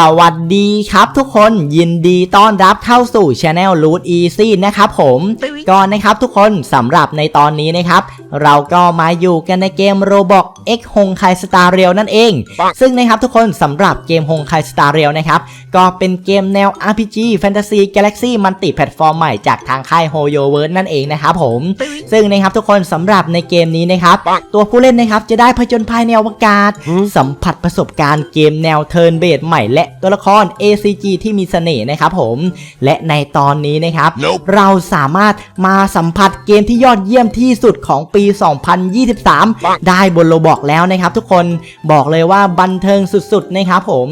สวัสดีครับทุกคนยินดีต้อนรับเข้าสู่ Channel Root Easy นะครับผมก็นะครับทุกคนสำหรับในตอนนี้นะครับ เราก็มาอยู่กันในเกม Roblox X ฮงไคสตาร์เรียนั่นเอง ซึ่งนะครับทุกคนสำหรับเกมฮงไคสตาร์เรียนะครับ ก็เป็นเกมแนว RPG Fantasy Galaxy Multi Platform ใหม่จากทางค่าย HoYo World นั่นเองนะครับผมซึ่งนะครับทุกคนสำหรับในเกมนี้นะครับ ตัวผู้เล่นนะครับจะได้ผจญภัยในอวกาศ สัมผัสประสบการณ์เกมแนวเทิร์นเบสใหม่และตัวละคร ACG ที่มีเสน่ห์นะครับผม และในตอนนี้นะครับ Nope เราสามารถมาสัมผัสเกมที่ยอดเยี่ยมที่สุดของปี 2023 ได้บนโลบอกแล้วนะครับ ทุกคนบอกเลยว่าบันเทิงสุดๆนะครับผม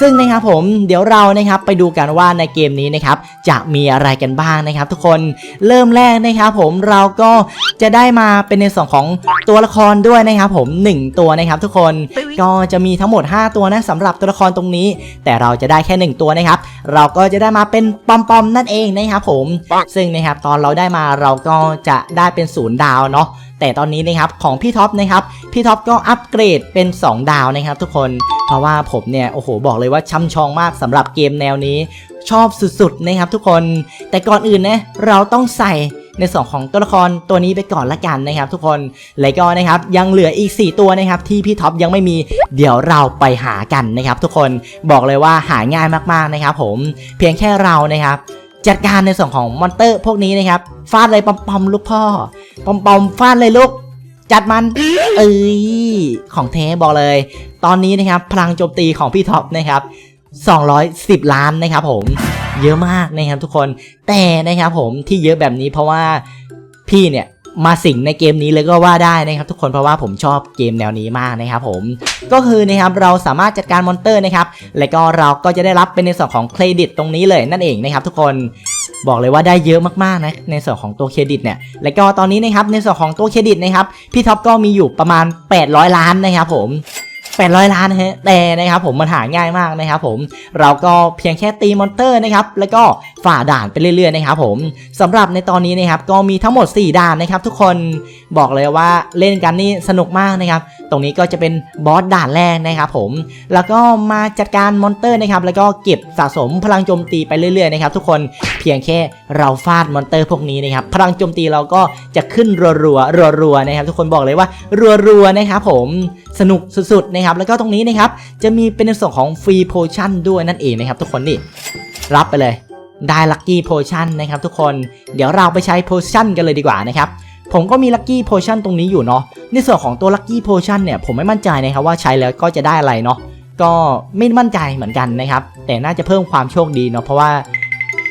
ซึ่งนะครับผมเดี๋ยวเรานะครับไปดูกันว่าในเกมนี้นะครับจะมีอะไรกันบ้างนะครับ ทุกคนเริ่มแรกนะครับผมเราก็จะได้มาเป็นในส่วนของตัวละครด้วยนะครับผมหนึ่งตัวนะครับทุกคนก็จะมีทั้งหมด 5 ตัวนะสำหรับตัวละครตรงนี้แต่เราจะได้แค่ 1 ตัวนะครับ เราก็จะได้มาเป็นปอมๆนั่นเองนะครับผม ซึ่งนะครับตอนเราได้มาเราก็จะได้เป็นศูนย์ดาวเนาะแต่ตอนนี้นะครับของพี่ท็อปนะครับพี่ท็อปก็อัปเกรดเป็น 2 ดาวนะครับ ทุกคนเพราะว่าผมเนี่ยโอ้โหบอกเลยว่าช่ำชองมากสำหรับเกมแนวนี้ ชอบสุดๆนะครับทุกคน แต่ก่อนอื่นนะเราต้องใส่ ในส่วนของตัวละครตัวนี้ไปก่อนละกันนะครับ ทุกคนและก็นะครับยังเหลืออีก 4 ตัวนะครับที่พี่ท็อปยังไม่มีเดี๋ยวเราไปหากันนะครับ ทุกคนบอกเลยว่าหาง่ายมากๆนะครับ ผมเพียงแค่เรานะครับจัดการในส่วนของมอนเตอร์พวกนี้นะครับฟาดเลยปอมๆลูกพ่อปอมๆฟาดเลยลูกจัดมันเอ้ยของเทบอกเลย ตอนนี้นะครับพลังโจมตีของพี่ท็อปนะครับ210 ล้านนะครับผม เยอะมากนะครับทุกคนแต่นะครับผมที่เยอะแบบนี้เพราะว่าพี่เนี่ยมาสิงในเกมนี้เลยก็ว่าได้นะครับ ทุกคนเพราะว่าผมชอบเกมแนวนี้มากนะครับผมก็คือนะครับเราสามารถจัดการมอนเตอร์นะครับและก็เราก็จะได้รับเป็นในส่วนของเครดิตตรงนี้เลยนั่นเองนะครับ ทุกคนบอกเลยว่าได้เยอะมากๆนะในส่วนของตัวเครดิตเนี่ยและก็ตอนนี้นะครับในส่วนของตัวเครดิตนะครับพี่ท็อปก็มีอยู่ประมาณ 800 ล้านนะครับผม 800 ล้านนะฮะแต่นะครับผมมันหาง่ายมากนะครับผมเราก็เพียงแค่ตีมอนเตอร์นะครับแล้วก็ฝ่าด่านไปเรื่อยๆนะครับผมสำหรับในตอนนี้นะครับก็มีทั้งหมด 4 ด่านนะครับทุกคนบอกเลยว่าเล่นกันนี่สนุกมากนะครับตรงนี้ก็จะเป็นบอสด่านแรกนะครับผมแล้วก็มาจัดการมอนเตอร์นะครับแล้วก็เก็บสะสมพลังโจมตีไปเรื่อยๆนะครับทุกคนเพียงแค่เราฟาดมอนเตอร์พวกนี้นะครับพลังโจมตีเราก็จะขึ้นรัวๆรัวๆนะครับทุกคนบอกเลยว่ารัวๆนะครับผมสนุกสุดๆนะครับแล้วก็ตรงนี้นะครับจะมีเป็นในส่วนของฟรีโพชั่นด้วยนั่นเองนะครับทุกคนนี่รับไปเลยได้ลัคกี้โพชั่นนะครับทุกคนเดี๋ยวเราไปใช้โพชั่นกันเลยดีกว่านะครับผมก็มีลัคกี้โพชั่นตรงนี้อยู่เนาะในส่วนของตัวลัคกี้โพชั่นเนี่ยผมไม่มั่นใจนะครับว่าใช้แล้วก็จะได้อะไรเนาะก็ไม่มั่นใจเหมือนกันนะครับแต่น่าจะเพิ่มความโชคดีเนาะเพราะว่า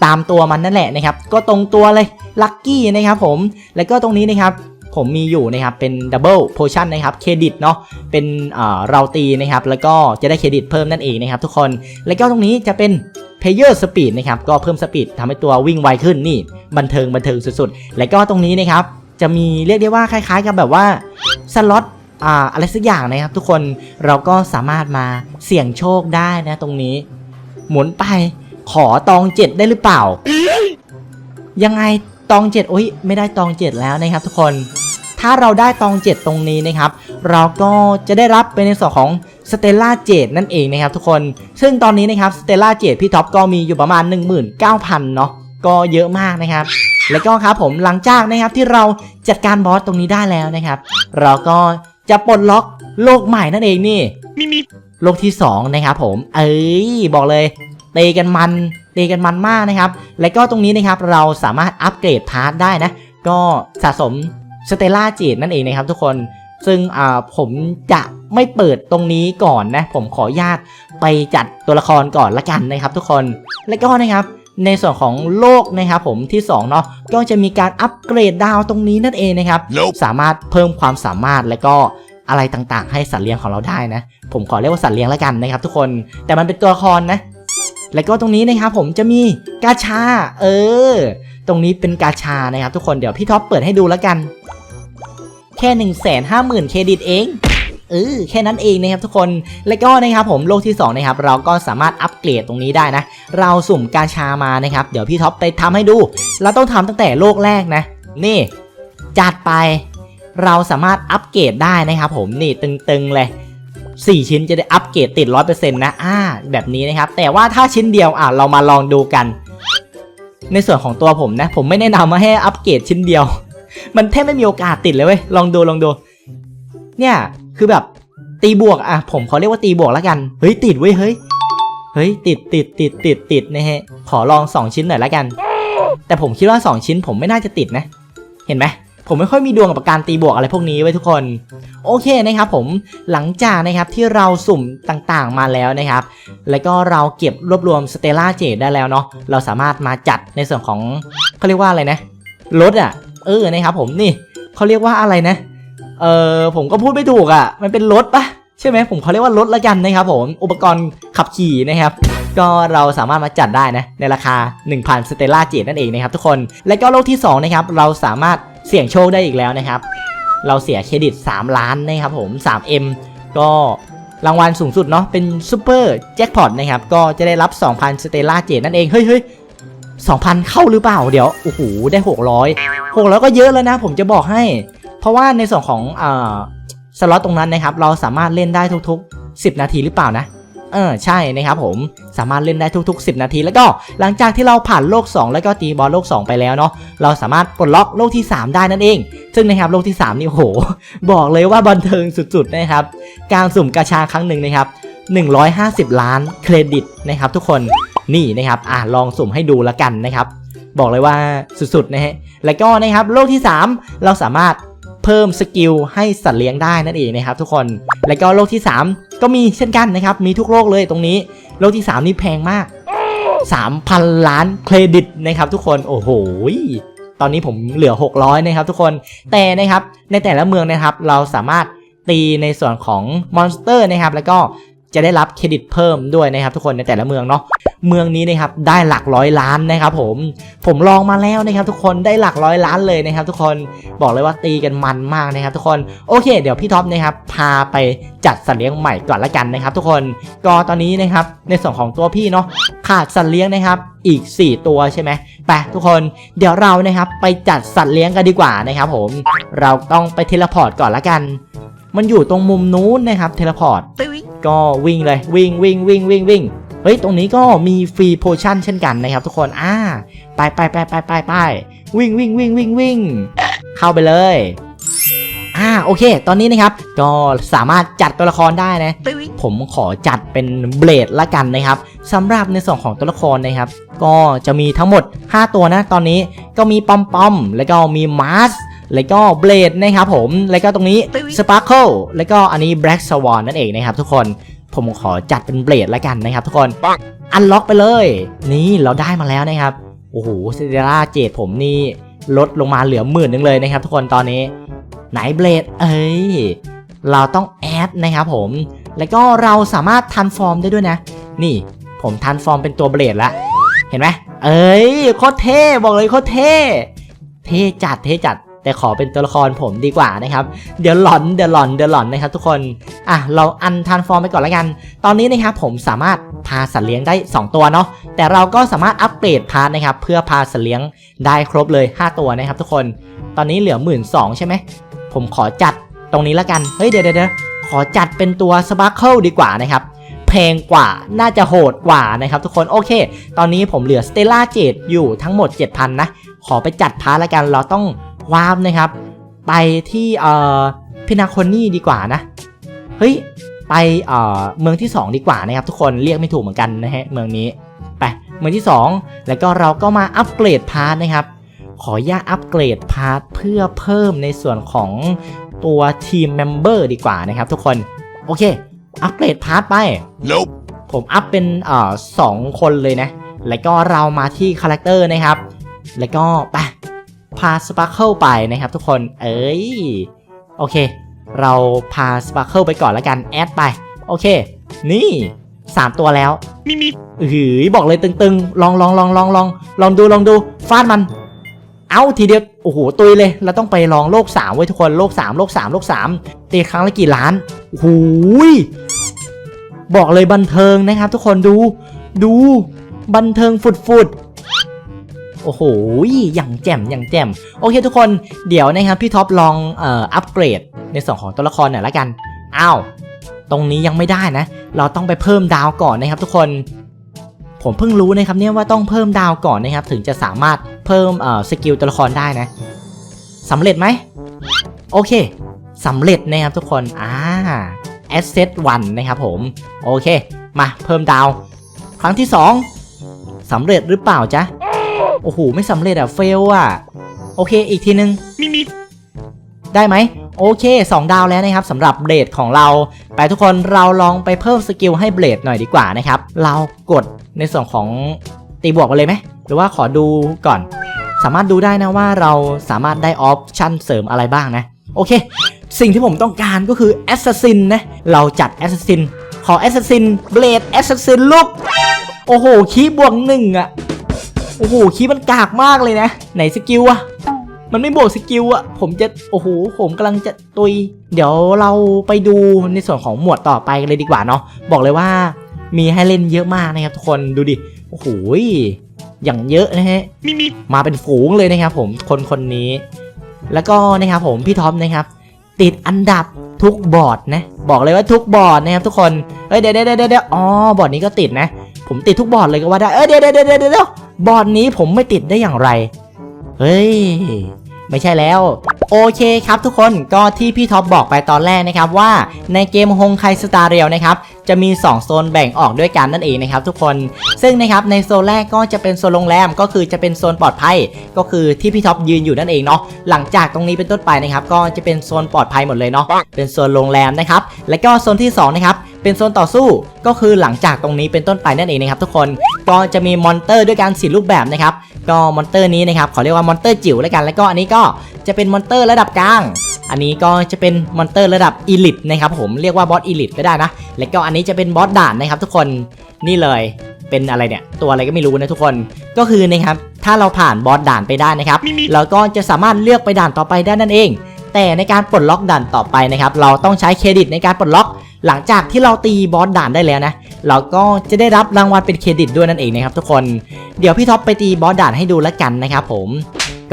ตามตัวมันนั่นแหละนะครับก็ตรงตัวเลยลัคกี้นะครับผมแล้วก็ตรงนี้นะครับ ผมมีอยู่นะครับเป็นดับเบิลโพชั่นนะครับเครดิตเนาะเป็นเอ่อเราตีนะครับแล้วก็จะได้เครดิตเพิ่มนั่นเองนะครับทุกคนแล้วก็ตรงนี้จะเป็น Player Speed นะครับก็เพิ่มสปีดทำให้ตัววิ่งไวขึ้นนี่บันเทิงบันเทิงสุดๆ แล้วก็ตรงนี้นะครับจะมีเรียกได้ว่าคล้ายๆ กับแบบว่าสล็อตอ่าอะไรสักอย่างนะครับ ทุกคนเราก็สามารถมาเสี่ยงโชคได้นะตรงนี้ หมุนไปขอตองเจ็ดได้หรือเปล่า ยังไงตองเจ็ดโอ้ยไม่ได้ตองเจ็ดแล้วนะครับทุกคน ถ้าเราได้ตองเจ็ดตรงนี้นะครับ เราก็จะได้รับเป็นในส่วนของสเตลล่าเจดนั่นเองนะครับทุกคน ซึ่งตอนนี้นะครับสเตลล่าเจดพี่ท็อปก็มีอยู่ประมาณ 19,000 เนาะก็เยอะมากนะครับ แล้วก็ครับผมหลังจากนะครับที่เราจัดการบอสตรงนี้ได้แล้วนะครับ เราก็จะปลดล็อกโลกใหม่นั่นเองนี่มีมีโลกที่ 2 นะครับผม เอ้ยบอกเลยเตะกันมันเตะกันมันมากนะครับ และก็ตรงนี้นะครับเราสามารถอัปเกรดพาร์ทได้นะ ก็สะสม สเตล่าเจดนั่นเองนะครับทุกคนซึ่งอ่าผมจะไม่เปิดตรงนี้ก่อนนะผมขออนุญาตไปจัดตัวละครก่อนละกันนะครับ ทุกคนและก็นะครับในส่วนของโลกนะครับผมที่2เนาะก็จะมีการอัปเกรดดาวตรงนี้นั่นเองนะครับ Nope สามารถเพิ่มความสามารถและก็อะไรต่างๆ ให้สัตว์เลี้ยงของเราได้นะ ผมขอเรียกว่าสัตว์เลี้ยงแล้วกันนะครับ ทุกคนแต่มันเป็นตัวละครนะ แล้วก็ตรงนี้นะครับผมจะมีกาชา เออ ตรงนี้เป็นกาชานะครับทุกคนเดี๋ยวพี่ท็อปเปิดให้ดูแล้วกัน แค่1นึ่งแสนห้าหมื่นเครดิตเองเออแค่นั้นเองนะครับทุกคน แล้วก็นะครับผมโลกที่2นะครับเราก็สามารถอัปเกรดตรงนี้ได้นะ เราสุ่มกาชามานะครับ เดี๋ยวพี่ท็อปไปทำให้ดู เราต้องทำตั้งแต่โลกแรกนะ นี่ จัดไป เราสามารถอัปเกรดได้นะครับผมนี่ตึงๆเลย 4 ชิ้นจะได้อัปเกรดติด 100%นะอ่าแบบนี้นะครับ แต่ว่าถ้าชิ้นเดียวอะเรามาลองดูกัน ในส่วนของตัวผมนะ ผมไม่แนะนำมาให้อัปเกรดชิ้นเดียว มันแทบไม่มีโอกาสติดเลยเว้ย ลองดูลองดู เนี่ย คือแบบตีบวกอะ ผมขอเรียกว่าตีบวกแล้วกัน เฮ้ยติดเว้ยเฮ้ย เฮ้ยติดติดติดติดติดนะฮะ ขอลอง 2 ชิ้นหน่อยแล้วกัน แต่ผมคิดว่า 2 ชิ้นผมไม่น่าจะติดนะ เห็นไหม ผมไม่ค่อยมีดวงกับการตีบวกอะไรพวกนี้ไว้ทุกคน โอเคนะครับผมหลังจากนะครับที่เราสุ่มต่างๆมาแล้วนะครับ แล้วก็เราเก็บรวบรวมสเตล่าเจดได้แล้วเนาะเราสามารถมาจัดในส่วนของเขาเรียกว่าอะไรนะรถอะเออนะครับผมนี่เขาเรียกว่าอะไรนะเออผมก็พูดไม่ถูกอะ มันเป็นรถปะใช่ไหมผมเขาเรียกว่ารถละกันนะครับผมอุปกรณ์ขับขี่นะครับก็เราสามารถมาจัดได้นะในราคา 1,000สเตล่าเจดนั่นเองนะครับทุกคน และก็โลกที่2นะครับเราสามารถ เสี่ยงโชคได้อีกแล้วนะครับ เราเสียเครดิต 3 ล้านนะครับผม 3M ก็รางวัลสูงสุดเนาะเป็นซูเปอร์แจ็คพอตนะครับก็จะได้รับ 2,000สเตล่าเจดนั่นเอง เฮ้ยเฮ้ย2,000 เข้าหรือเปล่าเดี๋ยวโอ้โหได้ 600 600 ก็เยอะแล้วนะ ผมจะบอกให้ เพราะว่าในส่วนของอ่าสล็อตตรงนั้นนะครับ เราสามารถเล่นได้ทุกๆ 10 นาทีหรือเปล่านะ เออใช่นะครับผม สามารถเล่นได้ทุก ๆ 10 นาที แล้วก็หลังจากที่เราผ่านโลก 2 แล้วก็ตีบอลโลก 2 ไปแล้วเนาะเราสามารถปลดล็อกโลกที่ 3 ได้นั่นเอง ซึ่งนะครับโลกที่ 3 นี่โห บอกเลยว่าบันเทิงสุดๆนะครับการสุ่มกาชาครั้งหนึ่งนะครับ150 ล้านเครดิตนะครับทุกคนนี่นะครับอะลองสุ่มให้ดูละกันนะครับ บอกเลยว่าสุดๆนะฮะแล้วก็นะครับโลกที่ 3 เราสามารถเพิ่มสกิลให้สัตว์เลี้ยงได้นั่นเองนะครับทุกคน แล้วก็โลกที่ 3 ก็มีเช่นกันนะครับ มีทุกโลกเลยตรงนี้ โลกที่ 3 นี่แพงมาก 3,000 ล้านเครดิตนะครับทุกคนโอ้โหตอนนี้ผมเหลือ 600 นะครับทุกคน แต่นะครับในแต่ละเมืองนะครับเราสามารถตีในส่วนของมอนสเตอร์นะครับ แล้วก็ จะได้รับเครดิตเพิ่มด้วยนะครับทุกคนในแต่ละเมืองเนาะเมืองนี้นะครับได้หลักร้อยล้านนะครับผมผมลองมาแล้วนะครับทุกคนได้หลักร้อยล้านเลยนะครับทุกคนบอกเลยว่าตีกันมันมากนะครับทุกคนโอเค เดี๋ยวพี่ท็อปนะครับพาไปจัดสัตว์เลี้ยงใหม่ก่อนละกันนะครับ ทุกคนก็ตอนนี้นะครับในส่วนของตัวพี่เนาะขาดสัตว์เลี้ยงนะครับอีก 4 ตัวใช่ไหมไปทุกคนเดี๋ยวเรานะครับไปจัดสัตว์เลี้ยงกันดีกว่านะครับผมเราต้องไปเทเลพอร์ตก่อนละกัน มันอยู่ตรงมุมนู้นนะครับเทเลพอร์ต ก็วิ่งเลยวิ่งวิ่งวิ่งวิ่งวิ่งเฮ้ยตรงนี้ก็มีฟรีโพชั่นเช่นกันนะครับทุกคนอ่าไปไปไปไปไปไปวิ่งวิ่งวิ่งวิ่งวิ่งเข้าไปเลยอ่าโอเค ตอนนี้นะครับก็สามารถจัดตัวละครได้นะ ผมขอจัดเป็นเบลดละกันนะครับสำหรับในส่วนของตัวละครนะครับ ก็จะมีทั้งหมด 5 ตัวนะ ตอนนี้ก็มีปอมปอมแล้วก็มีมาร์ส แล้วก็เบลดนะครับผมแล้วก็ตรงนี้สปาร์เคิลแล้วก็อันนี้แบล็กสวอนนั่นเองนะครับทุกคนผมขอจัดเป็นเบลดละกันนะครับทุกคนอันล็อกไปเลย นี่เราได้มาแล้วนะครับโอ้โหเซเดล่าเจดผมนี่ลดลงมาเหลือหมื่นนึงเลยนะครับ ทุกคนตอนนี้ไหนเบลดเอ้ยเราต้องแอดนะครับผมแล้วก็เราสามารถทันฟอร์มได้ด้วยนะ นี่ผมทันฟอร์มเป็นตัวเบลดแล้วเห็นไหมเอ้ยโคตรเท่บอกเลยโคตรเท่ เท่จัดเท่จัด แต่ขอเป็นตัวละครผมดีกว่านะครับ เดี๋ยวหลอนเดี๋ยวหลอนเดี๋ยวหลอนนะครับทุกคน อะเราอันทันฟอร์มไปก่อนแล้วกัน ตอนนี้นะครับผมสามารถพาสัตว์เลี้ยงได้ 2 ตัวเนาะ แต่เราก็สามารถอัปเกรดพาร์ทนะครับเพื่อพาสัตว์เลี้ยงได้ครบเลย 5 ตัวนะครับ ทุกคน ตอนนี้เหลือ1 2ื่นสใช่ไหม ผมขอจัดตรงนี้ละกัน เฮ้ยเดี๋ยวเดี๋ยวขอจัดเป็นตัวสปาร์เคิลดีกว่านะครับแพงกว่าน่าจะโหดกว่านะครับทุกคนโอเค ตอนนี้ผมเหลือสเตล่าเจดอยู่ทั้งหมด 7,000 นะ ขอไปจัดพาร์ทละกันเราต้อง วาร์ปนะครับ ไปที่เอ่อพินาโคนี่ดีกว่านะเฮ้ยไปเอ่อเมืองที่ 2 ดีกว่านะครับ ทุกคนเรียกไม่ถูกเหมือนกันนะฮะเมืองนี้ไปเมืองที่ 2 แล้วก็เราก็มาอัปเกรดพาร์ทนะครับ ขออนุญาตอัปเกรดพาร์ทเพื่อเพิ่มในส่วนของตัวทีมเมมเบอร์ดีกว่านะครับ ทุกคนโอเค อัปเกรดพาร์ทไป Nope. ผมอัพเป็นเอ่อสองคนเลยนะ แล้วก็เรามาที่คาแรคเตอร์นะครับ แล้วก็ไป พาสปาร์เคิลไปนะครับทุกคน เอ้ย โอเค เราพาสปาร์เคิลไปก่อนแล้วกัน แอดไป โอเค นี่ 3 ตัวแล้ว Me me. หือบอกเลยตึงๆ ลองลองลองลองลองลองดูลองดู ฟาดมัน เอาทีเดียว โอ้โห ตุยเลย เราต้องไปลองโลก3ไว้ยทุกคน โลก3โลก3โลก3ตีครั้งละกี่ล้านโอ้โหยบอกเลยบันเทิงนะครับทุกคนดู ดู บันเทิงฟุดๆ โอ้โหอย่างแจ่มอย่างแจ่มโอเคทุกคนเดี๋ยวนะครับพี่ท็อปลองเอ่ออัปเกรดในส่วนของตัวละครหน่อยละกันอ้าวตรงนี้ยังไม่ได้นะ เราต้องไปเพิ่มดาวก่อนนะครับ ทุกคน ผมเพิ่งรู้นะครับเนี่ยว่าต้องเพิ่มดาวก่อนนะครับ ถึงจะสามารถเพิ่มเอ่อสกิลตัวละครได้นะสำเร็จไหมโอเคสำเร็จนะครับทุกคนอ่า asset 1นะครับผมโอเค มาเพิ่มดาว ครั้งที่ 2สำเร็จหรือเปล่าจ๊ะ โอ้โหไม่สำเร็จอะเฟลอะโอเคอีกทีนึง Me me. ได้ไหมโอเค 2 ดาวแล้วนะครับสำหรับเบลดของเรา ไปทุกคนเราลองไปเพิ่มสกิลให้เบลดหน่อยดีกว่านะครับ เรากดในส่วนของตีบวกไปเลยไหม หรือว่าขอดูก่อน สามารถดูได้นะว่าเราสามารถได้ออปชั่นเสริมอะไรบ้างนะ โอเค สิ่งที่ผมต้องการก็คือแอสซัสซินนะ เราจัดแอสซัสซินขอแอสซัสซินเบลดแอสซัสซินลุกโอ้โหคีย์บวกหนึ่งอะ โอ้โหคีย์มันกากมากเลยนะ ไหนสกิลอะมันไม่บวกสกิลอะผมจะ โอ้โห ผมกำลังจะตุย เดี๋ยวเราไปดูในส่วนของหมวดต่อไปกันเลยดีกว่าเนาะ บอกเลยว่ามีให้เล่นเยอะมากนะครับทุกคน ดูดิ โอ้โห อย่างเยอะนะฮะ มาเป็นฝูงเลยนะครับผม คนคนนี้ แล้วก็นะครับผมพี่ท็อปนะครับ ติดอันดับทุกบอร์ดนะ บอกเลยว่าทุกบอร์ดนะครับทุกคน เอ้ยเดี๋ยวเดี๋ยวเดี๋ยวเดี๋ยวอ๋อบอร์ดนี้ก็ติดนะ ผมติดทุกบอร์ดเลยก็ว่าได้ เอ้ยเดี๋ยวเดี๋ยวเดี๋ยวเดี๋ยว บอร์ดนี้ผมไม่ติดได้อย่างไร เฮ้ย ไม่ใช่แล้ว โอเคครับทุกคนก็ที่พี่ท็อปบอกไปตอนแรกนะครับว่าในเกมฮงไคสตาร์เรียลนะครับจะมี 2 โซนแบ่งออกด้วยกันนั่นเองนะครับทุกคนซึ่งนะครับในโซนแรกก็จะเป็นโซนโรงแรมก็คือจะเป็นโซนปลอดภัย ก็คือที่พี่ท็อปยืนอยู่นั่นเองเนาะหลังจากตรงนี้เป็นต้นไปนะครับก็จะเป็นโซนปลอดภัยหมดเลยเนาะเป็นโซนโรงแรมนะครับแล้วก็โซนที่สองนะครับเป็นโซนต่อสู้ก็คือหลังจากตรงนี้เป็นต้นไปนั่นเองนะครับทุกคนก็จะมีมอนเตอร์ด้วยกันสี่รูปแบบนะครับก็มอนเตอร์นี้นะครับขอเรียกว่ามอนเตอร์จิ๋วแล้วกันแล้วก็อันนี้ก็ จะเป็นมอนเตอร์ระดับกลาง อันนี้ก็จะเป็นมอนเตอร์ระดับอีลิทนะครับผมเรียกว่าบอสอีลิทก็ได้นะ แล้วก็อันนี้จะเป็นบอสด่านนะครับทุกคนนี่เลยเป็นอะไรเนี่ยตัวอะไรก็ไม่รู้นะทุกคนก็คือนะครับถ้าเราผ่านบอสด่านไปได้นะครับ Me me. เราก็จะสามารถเลือกไปด่านต่อไปได้นั่นเอง แต่ในการปลดล็อกด่านต่อไปนะครับเราต้องใช้เครดิตในการปลดล็อก หลังจากที่เราตีบอสด่านได้แล้วนะเราก็จะได้รับรางวัลเป็นเครดิตด้วยนั่นเองนะครับทุกคน เดี๋ยวพี่ท็อปไปตีบอสด่านให้ดูแล้วกันนะครับผม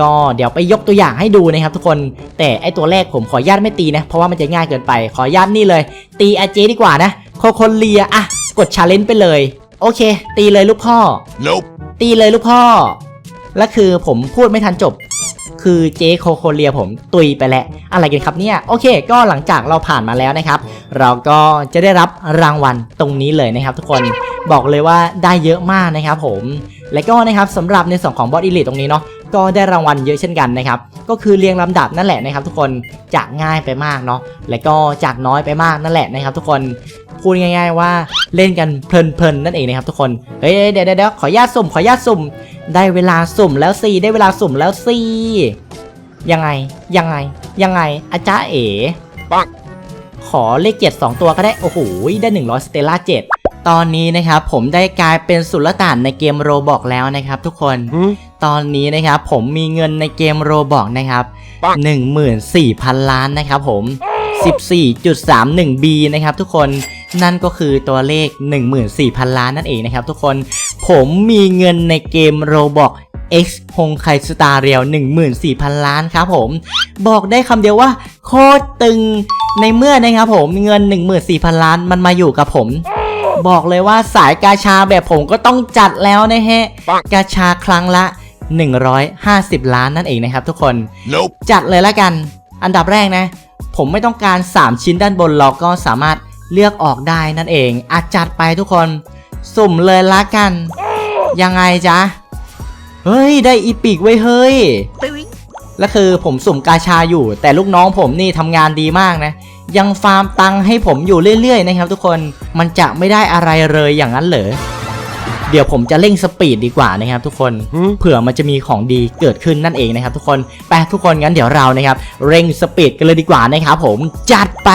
ก็เดี๋ยวไปยกตัวอย่างให้ดูนะครับทุกคน แต่ไอตัวแรกผมขออนุญาตไม่ตีนะ เพราะว่ามันจะง่ายเกินไป ขออนุญาตนี่เลย ตีอาเจดีกว่านะ โคโคเลียอะกดชาเลนจ์ไปเลย โอเค ตีเลยลูกพ่อ Nope. ตีเลยลูกพ่อ และคือผมพูดไม่ทันจบ คือเจโคโคเลียผมตุยไปแล้ว อะไรกันครับเนี่ย โอเค ก็หลังจากเราผ่านมาแล้วนะครับ เราก็จะได้รับรางวัลตรงนี้เลยนะครับ ทุกคน บอกเลยว่าได้เยอะมากนะครับผม และก็นะครับสำหรับในส่วนของบอสอิลิตตรงนี้เนาะ ก็ได้รางวัลเยอะเช่นกันนะครับ ก็คือเรียงลำดับนั่นแหละนะครับ ทุกคนจากง่ายไปมากเนาะและก็จากน้อยไปมากนั่นแหละนะครับ ทุกคนพูดง่าย ๆ ว่าเล่นกันเพลินๆนั่นเองนะครับทุกคนเฮ้ยเดี๋ยวเดี๋ยวขออนุญาตสุ่มขออนุญาตสุ่ม ได้เวลาสุ่มแล้วสิได้เวลาสุ่มแล้วสิยังไงยังไงยังไงอาจารย์เอ๋ปังขอเลขเจ็ดสองตัวก็ได้โอ้โหได้100สเตล่าเจ็ดตอนนี้นะครับผมได้กลายเป็นสุลต่านในเกมโรบอกแล้วนะครับทุกคน Hmm? ตอนนี้นะครับผมมีเงินในเกมโรบอกนะครับปัง14,000 ล้านนะครับผม 14.31B นะครับทุกคนนั่นก็คือตัวเลข 14,000 ล้านนั่นเองนะครับทุกคนผมมีเงินในเกมโรบอก X ฮงไคสตาร์เรียว14,000 ล้านครับผม บอกได้คำเดียวว่า โคตรตึงในเมื่อนะครับผมเงิน 14,000 ล้านมันมาอยู่กับผม บอกเลยว่าสายกาชาแบบผมก็ต้องจัดแล้วนะฮะปังกาชาครั้งละ 150 ล้านนั่นเองนะครับทุกคน Nope. จัดเลยละกัน อันดับแรกนะ ผมไม่ต้องการ 3 ชิ้นด้านบนเราก็สามารถเลือกออกได้นั่นเองอาจัดไปทุกคน สุ่มเลยละกัน ยังไงจ๊ะ เฮ้ย ได้อีปิกไว้ยเฮ้ย แล้วคือผมสุ่มกาชาอยู่ แต่ลูกน้องผมนี่ทำงานดีมากนะ ยังฟาร์มตังค์ให้ผมอยู่เรื่อยๆนะครับทุกคน มันจะไม่ได้อะไรเลยอย่างนั้นเหรอ เดี๋ยวผมจะเร่งสปีดดีกว่านะครับทุกคน Hmm? เผื่อมันจะมีของดีเกิดขึ้นนั่นเองนะครับทุกคนไปทุกคนงั้นเดี๋ยวเรานะครับเร่งสปีดกันเลยดีกว่านะครับผมจัดไป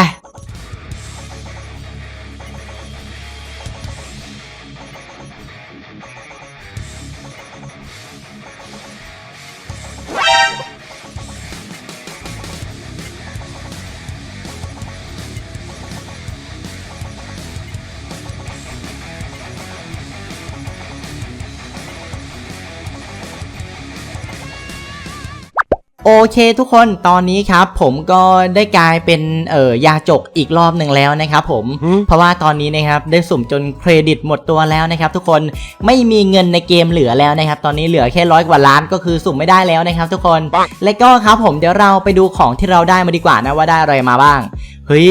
เคทุกคนตอนนี้ครับ ผมก็ได้กลายเป็นเอ่อยาจกอีกรอบหนึ่งแล้วนะครับผมเพราะว่าตอนนี้นะครับได้สุ่มจนเครดิตหมดตัวแล้วนะครับ ทุกคนไม่มีเงินในเกมเหลือแล้วนะครับ ตอนนี้เหลือแค่ร้อยกว่าล้านก็คือสุ่มไม่ได้แล้วนะครับ ทุกคนปังและก็ครับผมเดี๋ยวเราไปดูของที่เราได้มาดีกว่านะว่าได้อะไรมาบ้างเฮ้ย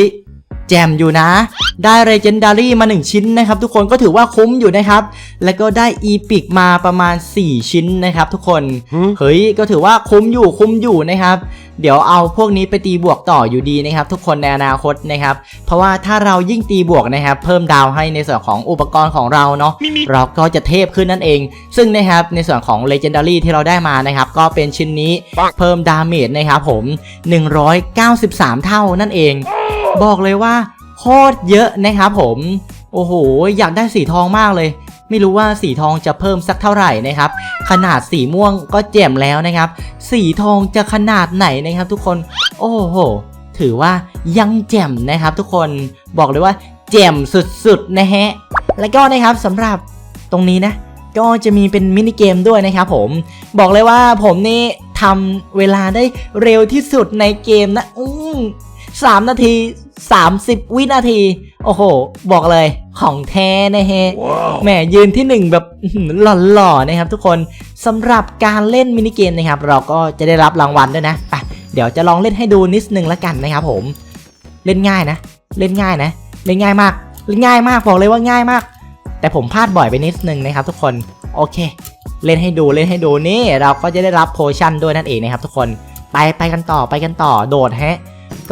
แจมอยู่นะ ได้ Legendary มา 1 ชิ้นนะครับ ทุกคนก็ถือว่าคุ้มอยู่นะครับ แล้วก็ได้ Epic มาประมาณ 4 ชิ้นนะครับ ทุกคน เฮ้ยก็ถือว่าคุ้มอยู่คุ้มอยู่นะครับ เดี๋ยวเอาพวกนี้ไปตีบวกต่ออยู่ดีนะครับ ทุกคนในอนาคตนะครับ เพราะว่าถ้าเรายิ่งตีบวกนะครับ เพิ่มดาวให้ในส่วนของอุปกรณ์ของเราเนาะมิมิเราก็จะเทพขึ้นนั่นเอง ซึ่งนะครับในส่วนของ Legendary ที่เราได้มานะครับ ก็เป็นชิ้นนี้ปังเพิ่มดาเมจนะครับผม 193 เท่านั่นเอง บอกเลยว่าโคตรเยอะนะครับผม โอ้โห อยากได้สีทองมากเลย ไม่รู้ว่าสีทองจะเพิ่มสักเท่าไหร่นะครับ ขนาดสีม่วงก็แจ่มแล้วนะครับ สีทองจะขนาดไหนนะครับ ทุกคน โอ้โห ถือว่ายังแจ่มนะครับ ทุกคน บอกเลยว่าแจ่มสุดๆนะฮะ แล้วก็นะครับสำหรับตรงนี้นะ ก็จะมีเป็นมินิเกมด้วยนะครับผม บอกเลยว่าผมนี่ทำเวลาได้เร็วที่สุดในเกมนะ อื มสามนาที 30 วินาที โอ้โห บอกเลยของแท้นะฮะว้าวแหมยืนที่หนึ่งแบบอื้อหือหล่อๆนะครับทุกคนสำหรับการเล่นมินิเกมนะครับ เราก็จะได้รับรางวัลด้วยนะไปเดี๋ยวจะลองเล่นให้ดูนิดนึงแล้วกันนะครับผม เล่นง่ายนะ เล่นง่ายนะ เล่นง่ายมากเล่นง่ายมากบอกเลยว่าง่ายมาก แต่ผมพลาดบ่อยไปนิดนึงนะครับ ทุกคนโอเค เล่นให้ดูเล่นให้ดูนี่ เราก็จะได้รับโพชั่นด้วยนั่นเองนะครับ ทุกคนไปไปกันต่อไปกันต่อโดดฮะ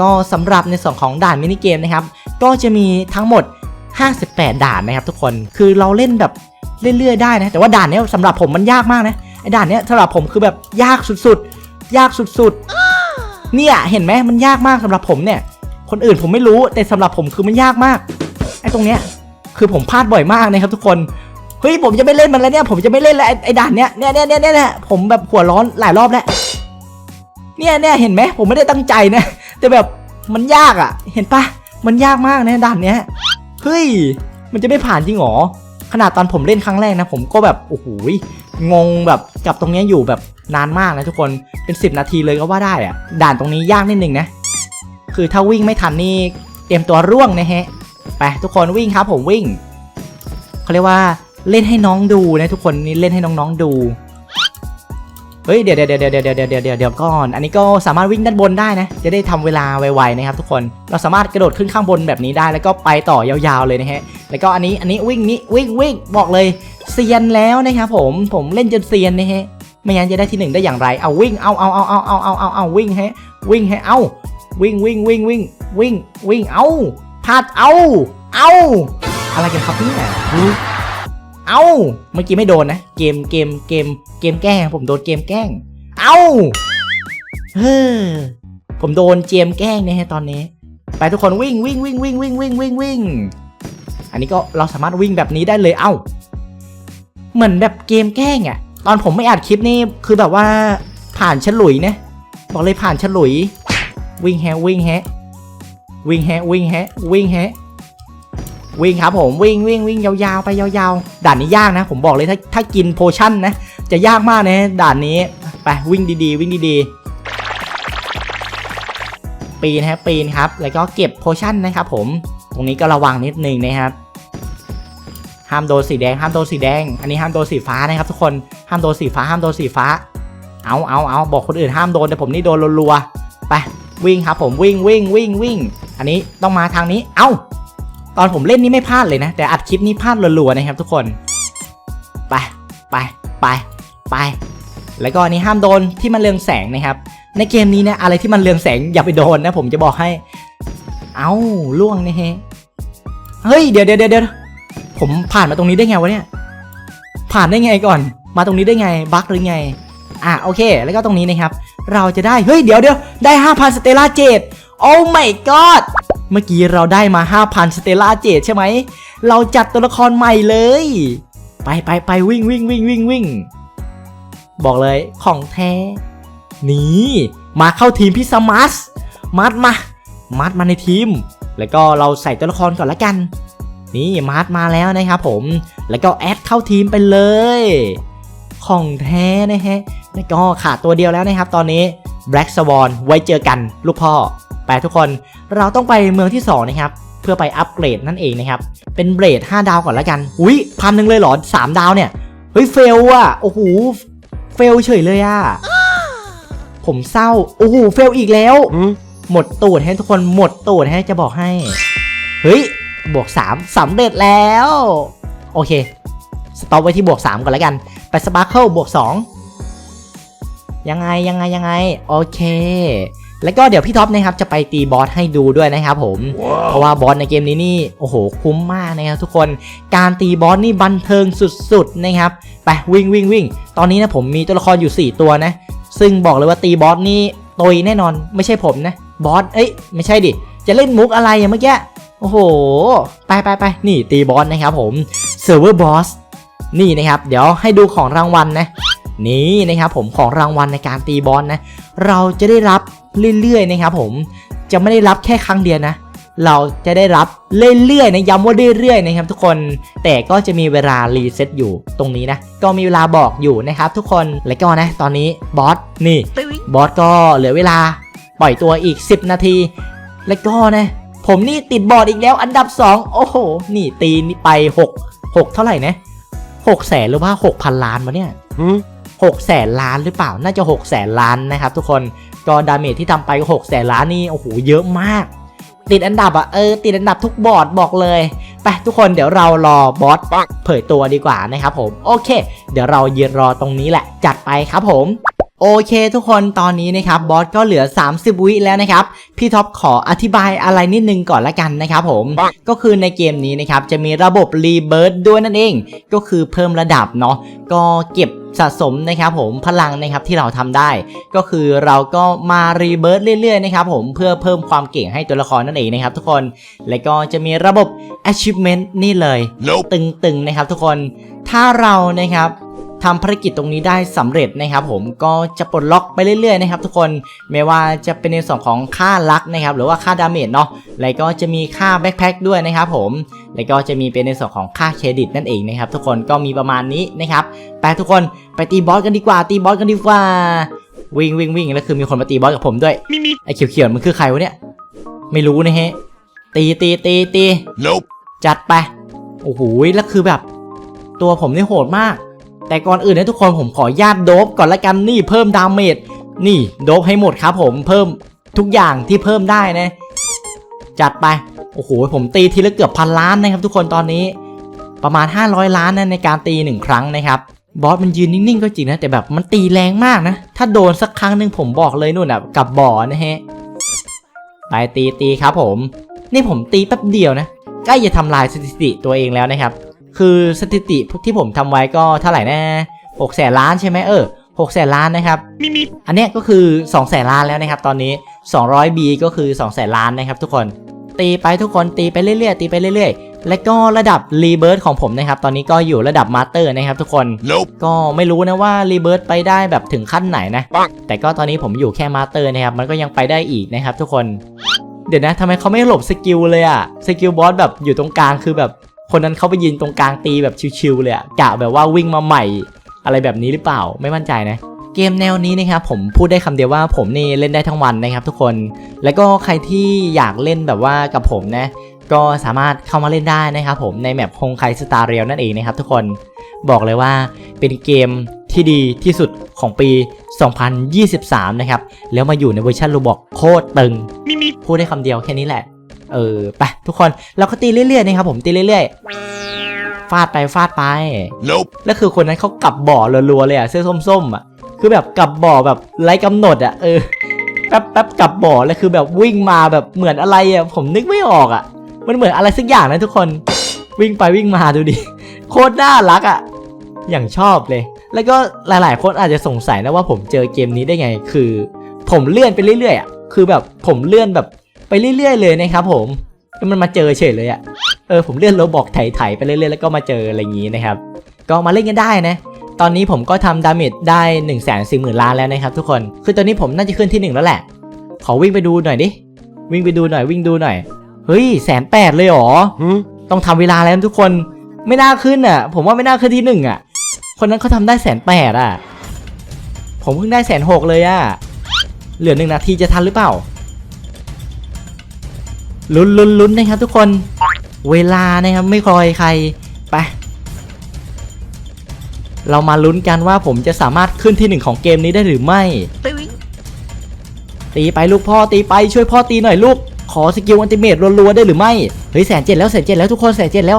ก็สำหรับในส่วนของด่านมินิเกมนะครับ ก็จะมีทั้งหมด 58 ด่านนะครับทุกคน คือเราเล่นแบบเรื่อยๆได้นะ แต่ว่าด่านเนี้ยสำหรับผมมันยากมากนะ ไอ้ด่านเนี้ยสำหรับผมคือแบบยากสุดๆ ยากสุดๆ เนี่ยเห็นไหมมันยากมากสำหรับผมเนี่ย คนอื่นผมไม่รู้ แต่สำหรับผมคือมันยากมาก ไอ้ตรงเนี้ยคือผมพลาดบ่อยมากนะครับทุกคน เฮ้ยผมจะไม่เล่นมันแล้วเนี่ย ผมจะไม่เล่นแล้วไอ้ไอ้ด่านเนี้ยเนี่ยเนี่ยเนี่ยเนี่ยเนี่ยผมแบบหัวร้อนหลายรอบแล้ว เนี่ยเนี่ยเห็นไหมผมไม่ได้ตั้งใจนะ แต่แบบมันยากอะ่ะ เห็นปะมันยากมากนะด่านเนี้ยเฮ้ยมันจะไม่ผ่านจริงเหรอขนาดตอนผมเล่นครั้งแรกนะผมก็แบบโอ้โหงงแบบกับตรงนี้อยู่แบบนานมากนะทุกคนเป็น 10 นาทีเลยก็ว่าได้อะด่านตรงนี้ยากนิดนึงนะ คือถ้าวิ่งไม่ทันนี่เตรียมตัวร่วงนะฮะไปทุกคนวิ่งครับผมวิ่งเขาเรียกว่าเล่นให้น้องดูนะทุกคนนี่เล่นให้น้องๆดู เฮ้ยเดี๋ยวเดี๋ยวเดี๋ยวเดี๋ยวเดี๋ยวเดี๋ยวเดี๋ยวเดี๋ยวก่อนอันนี้ก็สามารถวิ่งด้านบนได้นะ จะได้ทำเวลาไวๆนะครับทุกคนเราสามารถกระโดดขึ้นข้างบนแบบนี้ได้ แล้วก็ไปต่อยาวๆเลยนะฮะแล้วก็อันนี้อันนี้วิ่งนี้วิ่งวิ่งบอกเลยเซียนแล้วนะครับผมผมเล่นจนเซียนนะฮะไม่งั้นจะได้ที่หนึ่งได้อย่างไรเอาวิ่งเอาเอาเอาเอาเอาเอาเอาเอาวิ่งฮะวิ่งฮะเอาวิ่งวิ่งวิ่งวิ่งวิ่งวิ่งเอาพลาดเอาเอาอะไรกันครับเนี่ย เอาเมื่อกี้ไม่โดนนะ เกมเกมเกมเกมแกล้งผมโดนเกมแกล้ง เอาเฮ้อ ผมโดนเจมแกล้งเนี่ยฮะตอนนี้ ไปทุกคนวิ่งวิ่งวิ่งวิ่งวิ่งวิ่งวิ่งวิ่ง อันนี้ก็เราสามารถวิ่งแบบนี้ได้เลย เอ้า เหมือนแบบเกมแกล้งอะตอนผมไม่อัดคลิปนี่คือแบบว่าผ่านฉลุยนะ บอกเลยผ่านฉลุย วิ่งแฮวิ่งแฮวิ่งแฮวิ่งแฮวิ่งแฮ วิ่งครับผมวิ่งวิ่งวิ่งยาวๆไปยาวๆ ด่านนี้ยากนะ ผมบอกเลยถ้าถ้ากินโพชั่นนะ จะยากมากนะด่านนี้ไปวิ่งดีๆ วิ่งดีๆ ปีนฮะปีนครับ แล้วก็เก็บโพชั่นนะครับผมตรงนี้ก็ระวังนิดนึงนะครับห้ามโดนสีแดงห้ามโดนสีแดง อันนี้ห้ามโดนสีฟ้านะครับทุกคนห้ามโดนสีฟ้าห้ามโดนสีฟ้า เอาเอาเอาบอกคนอื่นห้ามโดนแต่ผมนี่โดนรัวๆไปวิ่งครับผมวิ่งวิ่งวิ่งวิ่ง อันนี้ต้องมาทางนี้ เอ้า ตอนผมเล่นนี่ไม่พลาดเลยนะ แต่อัดคลิปนี้พลาดรัวๆนะครับทุกคน ไปไปไปไป แล้วก็อันนี้ห้ามโดนที่มันเรืองแสงนะครับ ในเกมนี้นี่ยอะไรที่มันเรืองแสงอย่าไปโดนนะผมจะบอกให้ เอ้าล่วงนะฮะเฮ้ยเดี๋ยวเดี๋ยวเดี๋ยวผมผ่านมาตรงนี้ได้ไงวะเนี่ย ผ่านได้ไงก่อน มาตรงนี้ได้ไงบั๊กหรือไง อะโอเค แล้วก็ตรงนี้นะครับ เราจะได้เฮ้ยเดี๋ยวเดี๋ยวได้ 5,000สเตลล่าเจ็ดโอ้ my god เมื่อกี้เราได้มา 5,000 สเตลล่าเจดใช่ไหม เราจัดตัวละครใหม่เลย ไปไปไปวิ่งวิ่งวิ่งวิ่งวิ่ง บอกเลยของแท้ นี่มาเข้าทีมพี่สมัสมัดมามัดมาในทีม แล้วก็เราใส่ตัวละครก่อนละกัน นี่มาร์ทมาแล้วนะครับผม แล้วก็แอดเข้าทีมไปเลย ของแท้นะฮะ แล้วก็ขาดตัวเดียวแล้วนะครับตอนนี้ Black Swan ไว้เจอกันลูกพ่อ ไปทุกคนเราต้องไปเมืองที่ 2 นะครับ เพื่อไปอัปเกรดนั่นเองนะครับ เป็นเบรด5ดาวก่อนละกัน อุ้ยพันหนึ่งเลยเหรอ 3 ดาวเนี่ย เฮ้ยเฟลอะโอ้โหเฟลเฉยเลยอะผมเศร้า โอ้โหเฟลอีกแล้ว หมดตูดให้ทุกคนหมดตูดให้จะบอกให้ เฮ้ยบวก 3สำเร็จแล้ว โอเค สต็อปไว้ที่บวก 3 ก่อนแล้วกัน ไปสปาร์เคิลบวก 2 ยังไงยังไงยังไง โอเค แล้วก็เดี๋ยวพี่ท็อปนะครับจะไปตีบอสให้ดูด้วยนะครับผม เพราะว่าบอสในเกมนี้นี่โอ้โหคุ้มมากนะครับทุกคน การตีบอสนี่บันเทิงสุดๆนะครับ ไปวิ่งวิ่งวิ่ง ตอนนี้นะผมมีตัวละครอยู่ 4 ตัวนะ ซึ่งบอกเลยว่าตีบอสนี่ตุยแน่นอนไม่ใช่ผมนะบอส เอ้ยไม่ใช่ดิ จะเล่นมุกอะไรอะเมื่อกี้ โอ้โห ไปไปไปนี่ตีบอสนะครับผมเซิร์ฟเวอร์บอส นี่นะครับ เดี๋ยวให้ดูของรางวัลนะ นี่นะครับผมของรางวัลในการตีบอสนะ เราจะได้รับ เรื่อยๆนะครับผมจะไม่ได้รับแค่ครั้งเดียวนะ เราจะได้รับเรื่อยๆนะย้ำว่าเรื่อยๆนะครับทุกคนแต่ก็จะมีเวลารีเซ็ตอยู่ตรงนี้นะ ก็มีเวลาบอกอยู่นะครับทุกคนแล้วก็นะตอนนี้บอสนี่บอสก็เหลือเวลาปล่อยตัวอีก 10 นาที แล้วก็นะผมนี่ติดบอร์ดอีกแล้วอันดับ 2 โอ้โห นี่ตีนี่ไป 6 6 เท่าไหร่นะ6แสนหรือว่า6,000ล้านวะเนี่ย6แสนล้านหรือเปล่าน่าจะ 6 แสนล้านนะครับทุกคน ก็ดาเมจที่ทำไปก็6แสนล้านนี่โอ้โหเยอะมาก ติดอันดับอะเออติดอันดับทุกบอร์ดบอกเลยไปทุกคนเดี๋ยวเรารอบอสเผยตัวดีกว่านะครับผมโอเค เดี๋ยวเรายืนรอตรงนี้แหละจัดไปครับผม โอเคทุกคนตอนนี้นะครับบอสก็เหลือ 30 วิแล้วนะครับ พี่ท็อปขออธิบายอะไรนิดนึงก่อนละกันนะครับผม ก็คือในเกมนี้นะครับจะมีระบบรีเบิร์ดด้วยนั่นเอง ก็คือเพิ่มระดับเนาะก็เก็บสะสมนะครับผมพลังนะครับที่เราทำได้ ก็คือเราก็มารีเบิร์ดเรื่อยๆนะครับผมเพื่อเพิ่มความเก่งให้ตัวละครนั่นเองนะครับทุกคนแล้วก็จะมีระบบ achievement นี่เลย Nope. ตึงๆนะครับทุกคนถ้าเรานะครับ ทำภารกิจตรงนี้ได้สำเร็จนะครับ ผมก็จะปลดล็อกไปเรื่อยๆนะครับ ทุกคนไม่ว่าจะเป็นในส่วนของค่าลักนะครับ หรือว่าค่าดาเมจเนาะแล้วก็จะมีค่าแบ็คแพ็คด้วยนะครับผมแล้วก็จะมีเป็นในส่วนของค่าเครดิตนั่นเองนะครับทุกคนก็มีประมาณนี้นะครับไปทุกคนไปตีบอสกันดีกว่า ตีบอสกันดีกว่า วิ่งวิ่งวิ่งแล้วคือมีคนมาตีบอสกับผมด้วย Mimi. ไอ้เขียวๆมันคือใครวะเนี่ยไม่รู้นะฮะตีตีตีตี Nope. จัดไปโอ้โหแล้วคือแบบ ตัวผมนี่โหดมาก แต่ก่อนอื่นนะทุกคนผมขอญาตโดบก่อนละกันนี่เพิ่มดาเมจนี่โดบให้หมดครับผมเพิ่มทุกอย่างที่เพิ่มได้นะ จัดไปโอ้โหผมตีทีละเกือบพันล้านนะครับ ทุกคนตอนนี้ประมาณ 500 ล้านนะในการตีหนึ่งครั้งนะครับบอสมันยืนนิ่งๆก็จริงนะแต่แบบมันตีแรงมากนะ ถ้าโดนสักครั้งหนึ่งผมบอกเลยนู่นอะกับบ่อนะฮะไปตีตีครับผม นี่ผมตีแป๊บเดียวนะใกล้จะทำลายสถิติตัวเองแล้วนะครับ คือสถิติที่ผมทำไว้ก็เท่าไหร่นะหกแสนล้านใช่ไหมเออหกแสนล้านนะครับ Mimi. อันเนี้ยก็คือ2 0 0แสนล้านแล้วนะครับ ตอนนี้200 B ก็คือ2 0 0แสนล้านนะครับ ทุกคนตีไปทุกคนตีไปเรื่อยๆตีไปเรื่อยๆ และก็ระดับรีเบิร์ของผมนะครับ ตอนนี้ก็อยู่ระดับมาสเตอร์นะครับทุกคน Nope. ก็ไม่รู้นะว่ารีเบิร์ไปได้แบบถึงขั้นไหนนะปังแต่ก็ตอนนี้ผมอยู่แค่มาสเตอร์นะครับ มันก็ยังไปได้อีกนะครับทุกคน เดี๋ยวนะทำไมเขาไม่หลบสกิลเลยอะสกิลบอสแบบอยู่ตรงกลางคือแบบ คนนั้นเขาไปยืนตรงกลางตีแบบชิวๆเลยอะกะแบบว่าวิ่งมาใหม่อะไรแบบนี้หรือเปล่าไม่มั่นใจนะเกมแนวนี้นะครับผมพูดได้คำเดียวว่าผมนี่เล่นได้ทั้งวันนะครับทุกคน แล้วก็ใครที่อยากเล่นแบบว่ากับผมนะก็สามารถเข้ามาเล่นได้นะครับผมในแมปฮงไคสตาร์เรียลนั่นเองนะครับทุกคนบอกเลยว่าเป็นเกมที่ดีที่สุดของปี 2023 นะครับ แล้วมาอยู่ในเวอร์ชันรูบอกโคตรตึง Mimi. พูดได้คำเดียวแค่นี้แหละ เออไปทุกคนเราก็ตีเรื่อยๆนะครับผมตีเรื่อยๆฟาดไปฟาดไป Nope. แล้วคือคนนั้นเขากลับบ่อรัวๆเลยอะเสื้อส้มๆอะคือแบบกลับบ่อแบบไร้กำหนดอะเออแป๊บแป๊บกลับบ่อแล้วคือแบบวิ่งมาแบบเหมือนอะไรอะผมนึกไม่ออกอะ มันเหมือนอะไรสักอย่างนะทุกคนวิ่งไปวิ่งมาดูดิโคตรน่ารักอะอย่างชอบเลย แล้วก็หลาย ๆ คนอาจจะสงสัยนะว่าผมเจอเกมนี้ได้ไง คือ ผมเลื่อนไปเรื่อยๆอะคือแบบผมเลื่อนแบบ ไปเรื่อยๆเลยนะครับผมแล้วมันมาเจอเฉยเลยอะเออผมเลื่อนโรบอกไถๆไปเรื่อยๆแล้วก็มาเจออะไรอย่างนี้นะครับ ก็มาเล่นกันได้นะ ตอนนี้ผมก็ทำดาเมจได้1นึ่งแสนสี่หมื่นล้านแล้วนะครับทุกคน คือตอนนี้ผมน่าจะขึ้นที่หนึ่งแล้วแหละ ขอวิ่งไปดูหน่อยดิ วิ่งไปดูหน่อยวิ่งดูหน่อย เฮ้ยแสนแปดเลยเหรอ Hmm? ต้องทำเวลาแล้วนะทุกคน ไม่น่าขึ้นอะ ผมว่าไม่น่าขึ้นที่หนึ่งอะ คนนั้นเขาทำได้แสนแปดอะ ผมเพิ่งได้แสนหกเลยอะ เหลือหนึ่งนาทีจะทันหรือเปล่า ลุ้นลุ้นลุ้นนะครับทุกคน เวลานะครับไม่คอยใคร ไป เรามาลุ้นกันว่าผมจะสามารถขึ้นที่หนึ่งของเกมนี้ได้หรือไม่ ตีไปลูกพ่อตีไปช่วยพ่อตีหน่อยลูก ขอสกิลอันติเมตรัวๆได้หรือไม่ เฮ้ยแสนเจ็ดแล้วแสนเจ็ดแล้วทุกคนแสนเจ็ดแล้ว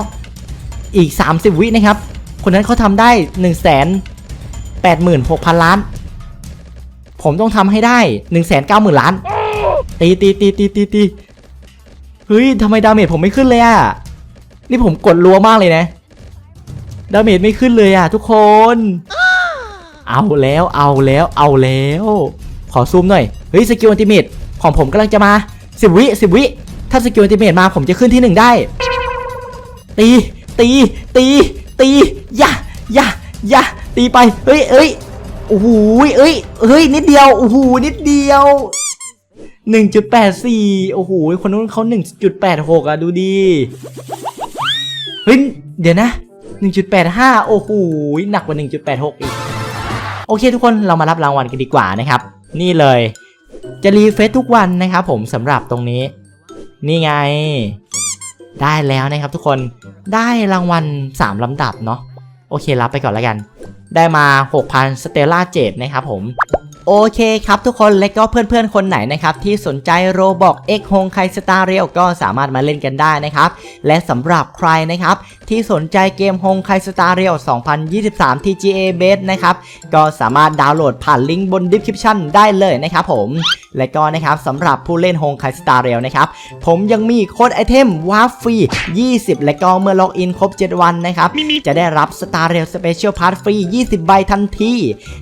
อีก 30 วินะครับ คนนั้นเขาทำได้1นึ่งแสนแปดหมื่นหกพันล้าน ผมต้องทำให้ได้1นึ่งแสนเก้าหมื่นล้าน ตีตีตีตีตีตี เฮ้ยทำไมดาเมจผมไม่ขึ้นเลยอะนี่ผมกดรัวมากเลยนะ ดาเมจไม่ขึ้นเลยอะทุกคน เอาแล้วเอาแล้วเอาแล้ว ขอซูมหน่อย เฮ้ยสกิลอันติเมตของผมกำลังจะมาสิบวิสิบวิ ถ้าสกิลอันติเมตมาผมจะขึ้นที่หนึ่งได้ ตีตี ตี ตีอย่าอย่าอย่าตีไป เฮ้ยเอ้ยโอ้โหเอ้ยเฮ้ย นิดเดียว โอ้โห นิดเดียว 1.84 โอ้โห คนนู้นเขา 1.86 อะ ดูดี เฮ้ย เดี๋ยวนะ 1.85 โอ้โห หนักกว่า 1.86 อีก โอเคทุกคน เรามารับรางวัลกันดีกว่านะครับ นี่เลย จะรีเฟซทุกวันนะครับผมสำหรับตรงนี้ นี่ไง ได้แล้วนะครับทุกคน ได้รางวัล 3ลำดับเนาะ โอเค รับไปก่อนแล้วกัน ได้มา 6,000 สเตลล่าเจดนะครับผม โอเคครับทุกคนและก็เพื่อนๆคนไหนนะครับที่สนใจโรบอก X ฮงไคสตาร์เรียก็สามารถมาเล่นกันได้นะครับ และสำหรับใครนะครับ ที่สนใจเกมฮงไคสตาร์เรีย2023 TGA Base นะครับ ก็สามารถดาวน์โหลดผ่านลิงก์บน description ได้เลยนะครับผม และก็นะครับสำหรับผู้เล่นฮงไคสตาร์เรียนะครับ ผมยังมีโค้ดไอเทมวาร์ฟฟรี 20 และก็เมื่อล็อกอินครบ 7 วันนะครับ จะได้รับสตาร์เรียสเปเชียลพาร์ทฟรี 20 ใบทันที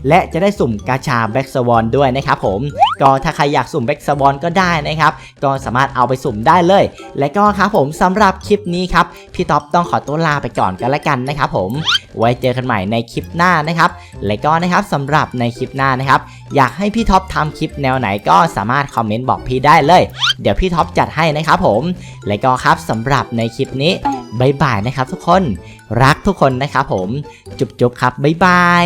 และจะได้สุ่มกาชาแบ็กสวอนด้วยนะครับผม ก็ถ้าใครอยากสุ่มแบ็กสวอนก็ได้นะครับ ก็สามารถเอาไปสุ่มได้เลย และก็ครับผมสำหรับคลิปนี้ครับพี่ท็อปต้องขอตัวลาไปก่อนกันละกันนะครับผม ไว้เจอกันใหม่ในคลิปหน้านะครับ และก็นะครับสำหรับในคลิปหน้านะครับ อยากให้พี่ท็อปทำคลิปแนวไหนก็สามารถคอมเมนต์บอกพี่ได้เลย เดี๋ยวพี่ท็อปจัดให้นะครับผม และก็ครับสำหรับในคลิปนี้บายบายนะครับทุกคน รักทุกคนนะครับผม จุ๊บๆครับบายบาย